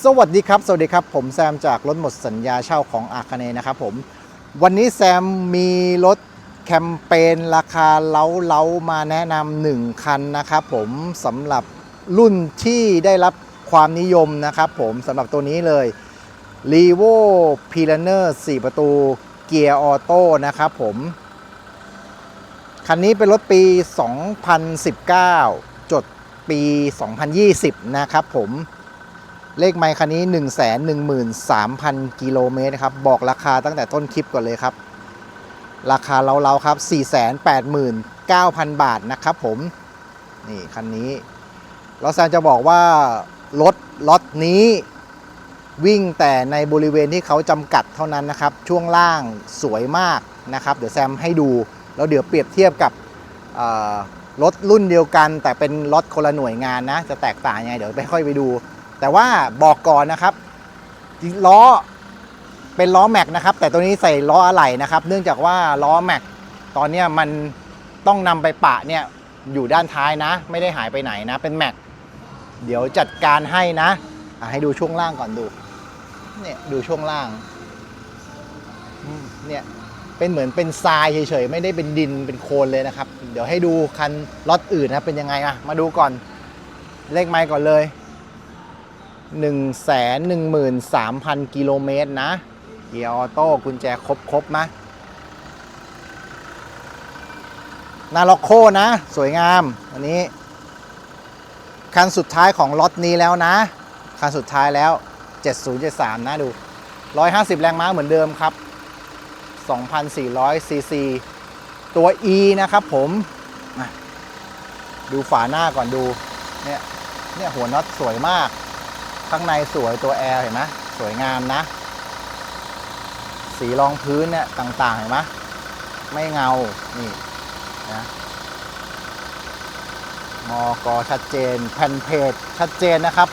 สวัสดีครับ สวัสดีครับ ผมแซมจากรถหมดสัญญาเช่าของอาคาเนนะครับผม วันนี้แซมมีรถแคมเปญราคาเล้าเล้ามาแนะนำหนึ่งคันนะครับผมสำหรับรุ่นที่ได้รับความนิยมนะครับผมสำหรับตัวนี้เลย r e v o p i l a n e r 4 ประตูเกียร์ออโต้นะครับผม คันนี้เป็นรถปี 2019 จดปี 2020 นะครับผม เลขไมค์คันนี้ 1 1 3 0 0 0 กิโลเมตรนะครับ บอกราคาตั้งแต่ต้นคลิปก่อนเลยครับ ราคาเราๆครับ 489,000 บาทนะครับผม นี่คันนี้เราแซมจะบอกว่ารถล็อตนี้วิ่งแต่ในบริเวณที่เขาจำกัดเท่านั้นนะครับ ช่วงล่างสวยมากนะครับ เดี๋ยวแซมให้ดู แล้วเดี๋ยวเปรียบเทียบกับรถรุ่นเดียวกัน แต่เป็นรถคนละหน่วยงานนะ จะแตกต่างยังไงเดี๋ยวไปค่อยไปดู แต่ว่าบอกก่อนนะครับล้อเป็นล้อแม็กนะครับ แต่ตัวนี้ใส่ล้ออะไหล่นะครับ เนื่องจากว่าล้อแม็กตอนนี้มันต้องนำไปปะเนี่ยอยู่ด้านท้ายนะ ไม่ได้หายไปไหนนะ เป็นแม็กเดี๋ยวจัดการให้นะให้ดูช่วงล่างก่อนดูเนี่ยดูช่วงล่างเนี่ยเป็นเหมือนเป็นทรายเฉยๆ ไม่ได้เป็นดินเป็นโคลนเลยนะครับ เดี๋ยวให้ดูคันรถอื่นนะเป็นยังไงอะมาดูก่อนเลขไมค์ก่อนเลย 113,000 กิโลเมตรนะ เกียร์ออโต้กุญแจครบครบๆนะนาล็อกโคนะ สวยงามอันนี้ คันสุดท้ายของล็อตนี้แล้วนะ คันสุดท้ายแล้ว 7073 นะดู 150 แรงม้าเหมือนเดิมครับ 2,400ซีซีตัว E นะครับผม ดูฝาหน้าก่อนดู เนี่ย เนี่ยหัวน็อตสวยมาก ข้างในสวยตัวแอร์เห็นไหมสวยงามนะ สีรองพื้นเนี่ยต่างๆเห็นไหมไม่เงา นี่นะมอกอชัดเจนแผ่นเพจชัดเจนนะครับ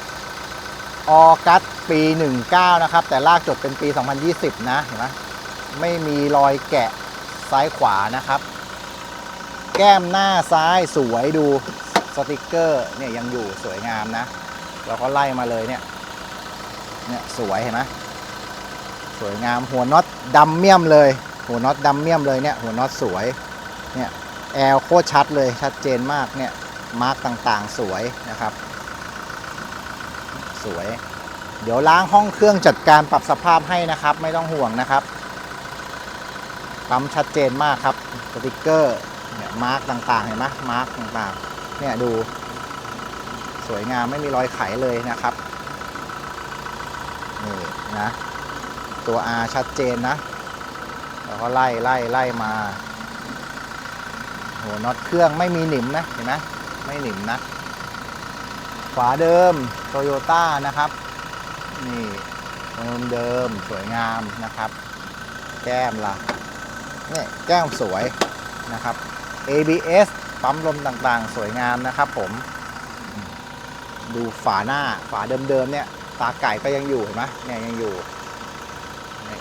ออกัสปี 19 นะครับ แต่ลากจดเป็นปี 2020 นะเห็นไหมไม่มีรอยแกะซ้ายขวานะครับ แก้มหน้าซ้ายสวยดูสติกเกอร์เนี่ยยังอยู่สวยงามนะ เราก็ไล่มาเลยเนี่ยเนี่ยสวยเห็นไหมสวยงามหัวน็อตดำเมี่ยมเลย หัวน็อตดำเมี่ยมเลยเนี่ยหัวน็อตสวยเนี่ยแอลโคตรชัดเลยชัดเจนมากเนี่ยมาร์กต่างๆสวยนะครับ สวย เดี๋ยวล้างห้องเครื่องจัดการปรับสภาพให้นะครับ ไม่ต้องห่วงนะครับปั๊มชัดเจนมากครับสติกเกอร์เนี่ยมาร์กต่างๆเห็นไหมมาร์กต่างๆเนี่ยดู สวยงามไม่มีรอยไขเลยนะครับนี่นะตัว R ชัดเจนนะแล้วก็ไล่ไล่ไล่มาหัวน็อตเครื่องไม่มีหนิมนะเห็นไหมไม่หนิมนะ ฝาเดิมโตโยต้านะครับนี่เดิมเดิมสวยงามนะครับ แก้มละนี่แก้มสวยนะครับ ABS ปั๊มลมต่างๆ สวยงามนะครับผม ดูฝาหน้าฝาเดิมๆเนี่ย ตาไก่ก็ยังอยู่เห็นไหมเนี่ยยังอยู่นี่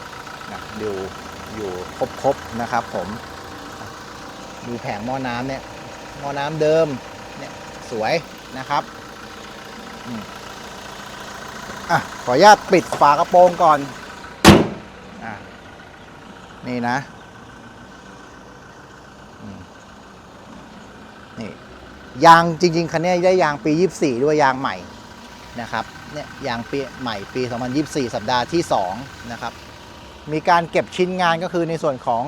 นะดูอยู่ครบๆนะครับผมดูแผงหม้อน้ำเนี่ยหม้อน้ำเดิมเนี่ยสวยนะครับอะขออนุญาตปิดฝากระโปรงก่อนอะนี่นะนี่ ยางจริง ๆ คันนี้ได้ยางปี 24 ด้วยยางใหม่นะครับเนี่ยยางปีใหม่ปี 2024 สัปดาห์ที่2นะครับมีการเก็บชิ้นงานก็คือในส่วนของ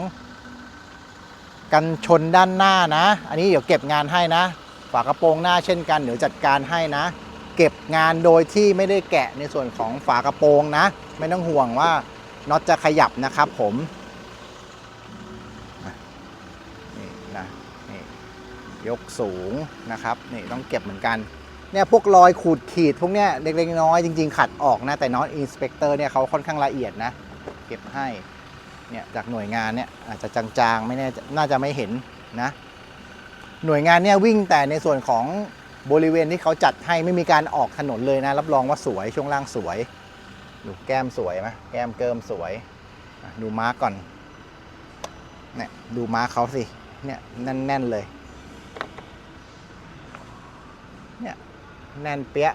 กันชนด้านหน้านะ อันนี้เดี๋ยวเก็บงานให้นะ ฝากระโปรงหน้าเช่นกันเดี๋ยวจัดการให้นะ เก็บงานโดยที่ไม่ได้แกะในส่วนของฝากระโปรงนะ ไม่ต้องห่วงว่าน็อตจะขยับนะครับผมอะนี่นะนี่ ยกสูงนะครับนี่ต้องเก็บเหมือนกันเนี่ยพวกรอยขูดขีดพวกเนี้ยเล็กๆน้อยๆจริงๆ ขัดออกนะ แต่น็อตอินสเปกเตอร์เนี่ยเขาค่อนข้างละเอียดนะ เก็บให้เนี่ยจากหน่วยงานเนี่ยอาจจะจางๆ ไม่แน่น่าจะไม่เห็นนะ หน่วยงานเนี่ยวิ่งแต่ในส่วนของบริเวณที่เขาจัดให้ไม่มีการออกถนนเลยนะ รับรองว่าสวยช่วงล่างสวยดูแก้มสวยไหมแก้มเกิมสวยดูม้าก่อนเนี่ยดูม้าเขาสิเนี่ยแน่นๆเลย เนี่ย แน่นเปี้ย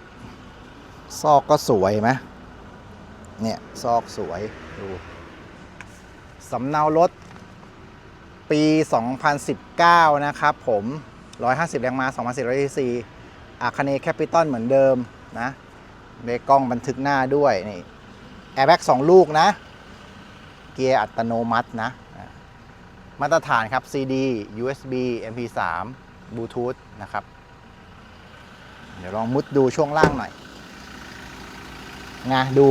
ซอกก็สวยไหมเนี่ยซอกสวยดูสำเนารถปี 2019 นะครับผม 150 แรงม้า2,400 cc อาคาเนแคปิตอลเหมือนเดิมนะเบกล้องบันทึกหน้าด้วย นี่แอร์แบ็กสองลูกนะ เกียร์อัตโนมัตินะอะมาตรฐานครับ CD USB MP3 Bluetooth นะครับ เดี๋ยวลองมุดดูช่วงล่างหน่อยไงดู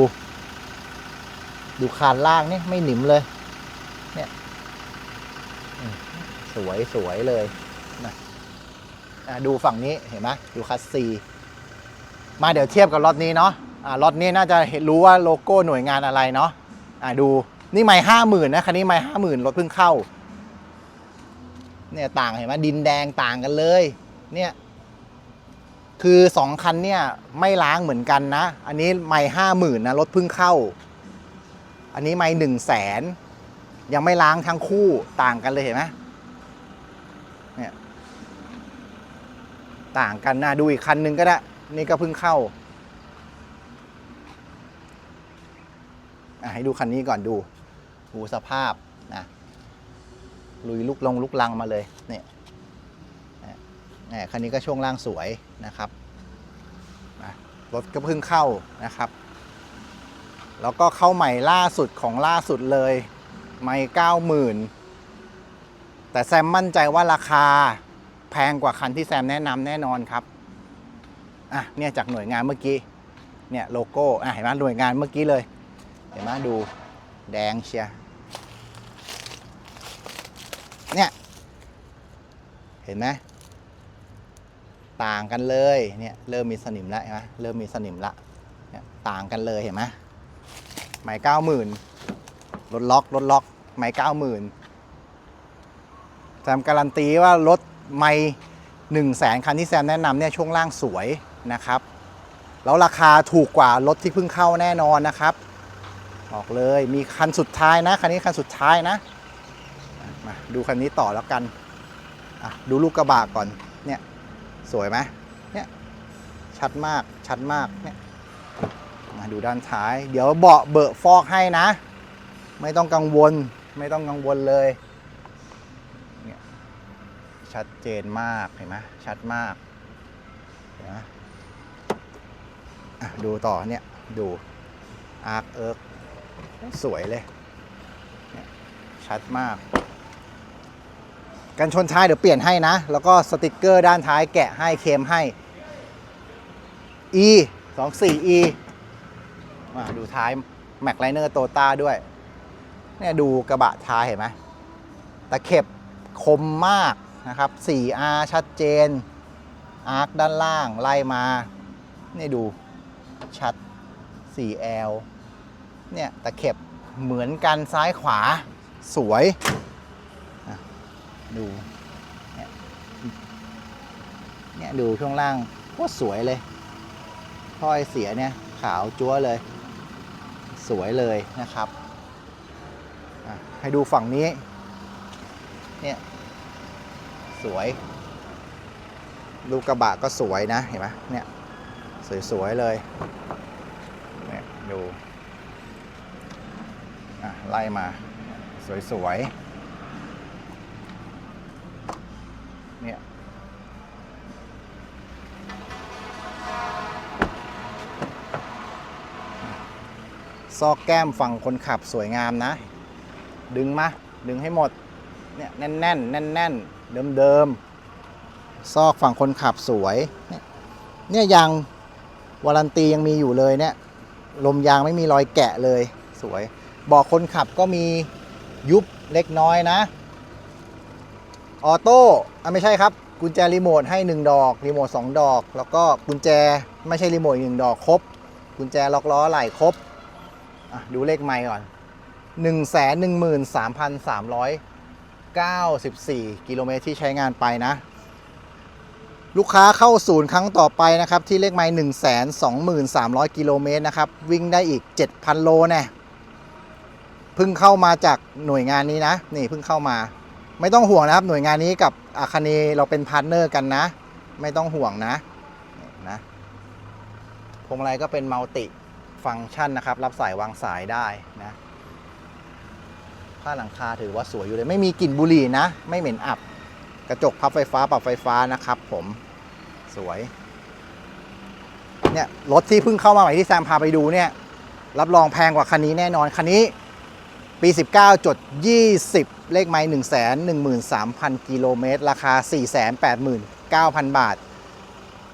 ดูคานล่างนี่ไม่หนิมเลย เนี่ยสวยสวยเลยนะดูฝั่งนี้เห็นไหมดูคัสซีมาเดี๋ยวเทียบกับรถนี้เนาะอ่ารถนี้น่าจะเห็นรู้ว่าโลโก้หน่วยงานอะไรเนาะอะดูนี่ไม่ห้าหมื่นนะคันนี้ไม่ห้าหมื่นรถเพิ่งเข้า เนี่ยต่างเห็นไหมดินแดงต่างกันเลย เนี่ย คือสองคันเนี่ยไม่ล้างเหมือนกันนะ อันนี้ไม่ห้าหมื่นนะรถเพิ่งเข้า อันนี้ไม่หนึ่งแสนยังไม่ล้างทั้งคู่ต่างกันเลยเห็นไหมเนี่ยต่างกันนะดูอีกคันหนึงก็ได้นี่ก็เพิ่งเข้าให้ดูคันนี้ก่อนดูดูสภาพนะลุยลุกลงลุกลังมาเลยเนี่ยเนี่ยคันนี้ก็ช่วงล่างสวย นะครับรถก็เพิ่งเข้านะครับ แล้วก็เข้าใหม่ล่าสุดของล่าสุดเลย ไม่เก้าหมื่นแต่แซมมั่นใจว่าราคาแพงกว่าคันที่แซมแนะนำแน่นอนครับ อะเนี่ยจากหน่วยงานเมื่อกี้ เนี่ยโลโก้ อะเห็นไหมหน่วยงานเมื่อกี้เลย เห็นไหมดูแดงเชียร์เนี่ย เห็นไหม ต่างกันเลยเนี่ยเริ่มมีสนิมแล้วเห็นไหมเริ่มมีสนิมละเนี่ยต่างกันเลยเห็นไหมไม้เก้าหมื่นรถล็อกรถล็อกไม้เก้าหมื่นแซมการันตีว่ารถไม่หนึ่งแสนคันที่แซมแนะนำเนี่ยช่วงล่างสวยนะครับ แล้วราคาถูกกว่ารถที่เพิ่งเข้าแน่นอนนะครับบอกเลยมีคันสุดท้ายนะคันนี้คันสุดท้ายนะมาดูคันนี้ต่อแล้วกันดูลูกกระบะก่อนเนี่ย สวยไหมเนี่ยชัดมากชัดมากเนี่ยมาดูด้านท้าย เดี๋ยวเบาะเบอะฟอกให้นะ ไม่ต้องกังวลไม่ต้องกังวลเลยเนี่ยชัดเจนมากเห็นไหมชัดมากเห็นไหมอะดูต่อเนี่ยดูอาร์คเอิร์กสวยเลยเนี่ยชัดมาก กันชนท้ายเดี๋ยวเปลี่ยนให้นะ แล้วก็สติกเกอร์ด้านท้ายแกะให้เคมให้ e 2 4 e มาดูท้ายแม็กไลเนอร์โตต้าด้วยเนี่ยดูกระบะท้ายเห็นไหมตะเข็บคมมากนะครับ 4R ชัดเจน อาร์คด้านล่างไล่มา นี่ดูชัด 4L เนี่ยตะเข็บเหมือนกันซ้ายขวาสวย ดูเนี่ยเนี่ยดูช่วงล่างโคตรสวยเลยถ้อยเสียเนี่ยขาวจั๊วเลย สวยเลยนะครับ ให้ดูฝั่งนี้ เนี่ย สวยดูกระบะก็สวยนะ เห็นไหมเนี่ย สวย ๆ เลยเนี่ยดูอะไล่มา สวย ๆ เนี่ยซอกแก้มฝั่งคนขับสวยงามนะ ดึงมา ดึงให้หมด เนี่ยแน่นแน่นแน่นแน่นเดิมเดิมซอกฝั่งคนขับสวย เนี่ยเนี่ยยางวารันตียังมีอยู่เลยเนี่ยลมยางไม่มีรอยแกะเลยสวย บอกคนขับก็มียุบเล็กน้อยนะ ออโต้อะไม่ใช่ครับ กุญแจรีโมทให้ 1 ดอก รีโมท 2 ดอก แล้วก็กุญแจไม่ใช่รีโมทหนึ่งดอกครบ กุญแจล็อกล้อไหล่ครบดูเลขไมค์ก่อน 1 1 3 3 9 4 กิโลเมตรที่ใช้งานไปนะ ลูกค้าเข้าศูนย์ครั้งต่อไปนะครับ ที่เลขไมล์1 2 3 0 0กิโลเมตรนะครับ วิ่งได้อีก 7,000 โลแน่เพิ่งเข้ามาจากหน่วยงานนี้นะ นี่เพิ่งเข้ามา ไม่ต้องห่วงนะครับ หน่วยงานนี้กับอาคาเนเราเป็นพาร์ทเนอร์กันนะ ไม่ต้องห่วงนะนะพวงมาลัยก็เป็นมัลติฟังก์ชันนะครับ รับสายวางสายได้นะผ้าหลังคาถือว่าสวยอยู่เลย ไม่มีกลิ่นบุหรี่นะ ไม่เหม็นอับ กระจกพับไฟฟ้าปรับไฟฟ้านะครับ ผมสวยเนี่ยรถที่เพิ่งเข้ามาใหม่ที่แซมพาไปดูเนี่ย รับรองแพงกว่าคันนี้แน่นอนคันนี้ ปี 19 จด 20 เลขไม้1 1 3 0 0 0 กิโลเมตร ราคา 489,000 บาท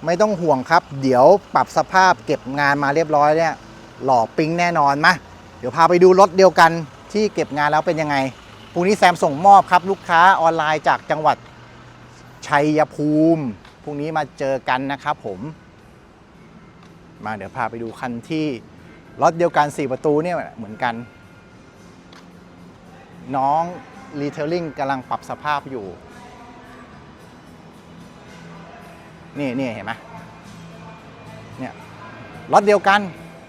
ไม่ต้องห่วงครับ เดี๋ยวปรับสภาพเก็บงานมาเรียบร้อยเนี่ย หล่อปิ๊งแน่นอนมาเดี๋ยวพาไปดูรถเดียวกันที่เก็บงานแล้วเป็นยังไงพรุ่งนี้แซมส่งมอบครับลูกค้าออนไลน์จากจังหวัดชัยภูมิพรุ่งนี้มาเจอกันนะครับผม มาเดี๋ยวพาไปดูคันที่รถเดียวกัน 4 ประตูเนี่ยเหมือนกัน น้องรีเทลลิ่งกำลังปรับสภาพอยู่ นี่นี่เห็นไหมเนี่ยรถเดียวกัน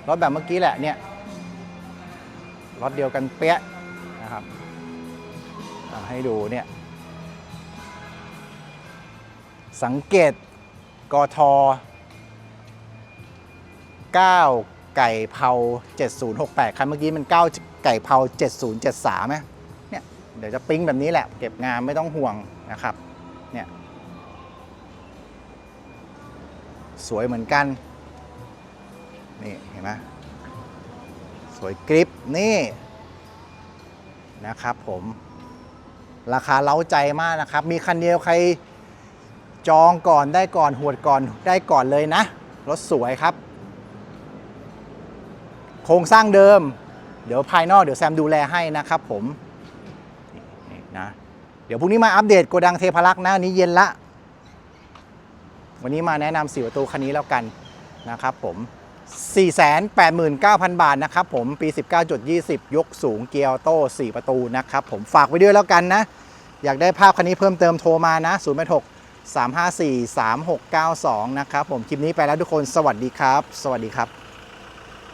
รถแบบเมื่อกี้แหละเนี่ยรถเดียวกันเป๊ะนะครับให้ดูเนี่ยสังเกตกท9 ไก่เผา7068 คันเมื่อกี้มัน 9 ไก่เผา7073ไหม เดี๋ยวจะปิ๊งแบบนี้แหละ เก็บงานไม่ต้องห่วงนะครับ เนี่ย สวยเหมือนกัน นี่เห็นไหมสวยกริปนี่นะครับผมราคาเล้าใจมากนะครับ มีคันเดียวใครจองก่อนได้ก่อนหวดก่อนได้ก่อนเลยนะ รถสวยครับ โครงสร้างเดิม เดี๋ยวภายนอกเดี๋ยวแซมดูแลให้นะครับผม ดี๋ยวพรุ่งนี้มาอัปเดตโกดังเทพารักษ์นะนี้เย็นละ วันนี้มาแนะนำ4ประตูคันนี้แล้วกันนะครับผม 489,000 บาทนะครับผมปี 19.20 ยกสูงเกียร์โต้ 4 ประตูนะครับผมฝากไว้ด้วยแล้วกันนะ อยากได้ภาพคันนี้เพิ่มเติมโทรมานะ086 354 3692 นะครับผมคลิปนี้ไปแล้วทุกคนสวัสดีครับ สวัสดีครับ